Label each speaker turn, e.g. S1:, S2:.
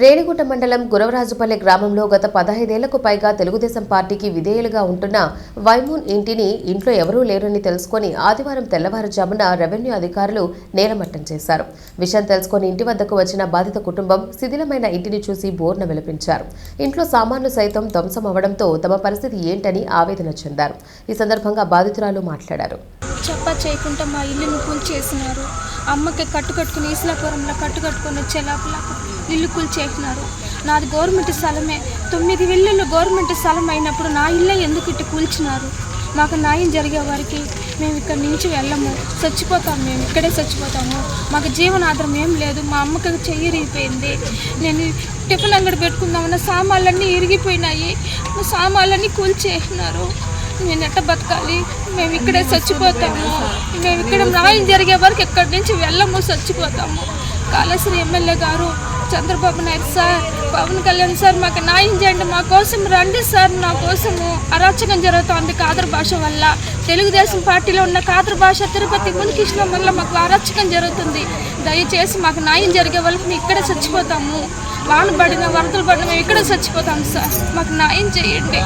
S1: రేణిగుట్ట మండలం గురవరాజుపల్లె గ్రామంలో గత పదహైదేళ్ళకు పైగా తెలుగుదేశం పార్టీకి విధేయులుగా ఉంటున్న వైమూన్ ఇంటిని ఇంట్లో ఎవరూ లేరని తెలుసుకొని ఆదివారం తెల్లవారుజామున రెవెన్యూ అధికారులు నేలమట్టం చేశారు. విషయం తెలుసుకొని ఇంటి వద్దకు వచ్చిన బాధిత కుటుంబం శిథిలమైన ఇంటిని చూసి బోర్న విలపించారు. ఇంట్లో సామాన్లు సైతం ధ్వంసం అవడంతో తమ పరిస్థితి ఏంటని ఆవేదన చెందారు. ఈ సందర్భంగా బాధితురాలు మాట్లాడారు.
S2: చెప్ప చేయకుండా మా ఇల్లుని కూల్చేసినారు. అమ్మకి కట్టు కట్టుకుని ఈశ్లాపురంలో కట్టు కట్టుకొని వచ్చే లోపల ఇల్లు కూల్చేసినారు. నాది గవర్నమెంట్ స్థలమే. తొమ్మిది ఇల్లులు గవర్నమెంట్ స్థలం అయినప్పుడు నా ఇల్లే ఎందుకు ఇటు కూల్చినారు? మాకు న్యాయం జరిగే వారికి మేము ఇక్కడ నుంచి వెళ్ళము. చచ్చిపోతాం మేము ఇక్కడే చచ్చిపోతాము. మాకు జీవనాధారం ఏం లేదు. మా అమ్మకి చెయ్యి ఇరిగిపోయింది నేను టిఫిన్ అంగడి పెట్టుకుందామన్న సామాన్లన్నీ ఇరిగిపోయినాయి. సామాన్లన్నీ కూల్చేసినారు. నేను ఎట్ట బతకాలి? మేము ఇక్కడే చచ్చిపోతాము. మేము ఇక్కడ న్యాయం జరిగే వరకు ఎక్కడి నుంచి వెళ్ళము చచ్చిపోతాము. కాళేశ్వరి ఎమ్మెల్యే గారు చంద్రబాబు నాయుడు సార్ పవన్ కళ్యాణ్ సార్ మాకు న్యాయం చేయండి మా కోసం రండి సార్ నా కోసము అరాచకం జరుగుతోంది కాదర్ భాష వల్ల. తెలుగుదేశం పార్టీలో ఉన్న కాదర్ భాష తిరుపతి మునికృష్ణ వల్ల మాకు అరాచకం జరుగుతుంది. దయచేసి మాకు న్యాయం జరిగే వరకు మేము ఇక్కడే చచ్చిపోతాము. వాన పడిన వరదలు పడిన మేము ఇక్కడే చచ్చిపోతాము సార్. మాకు న్యాయం చేయండి.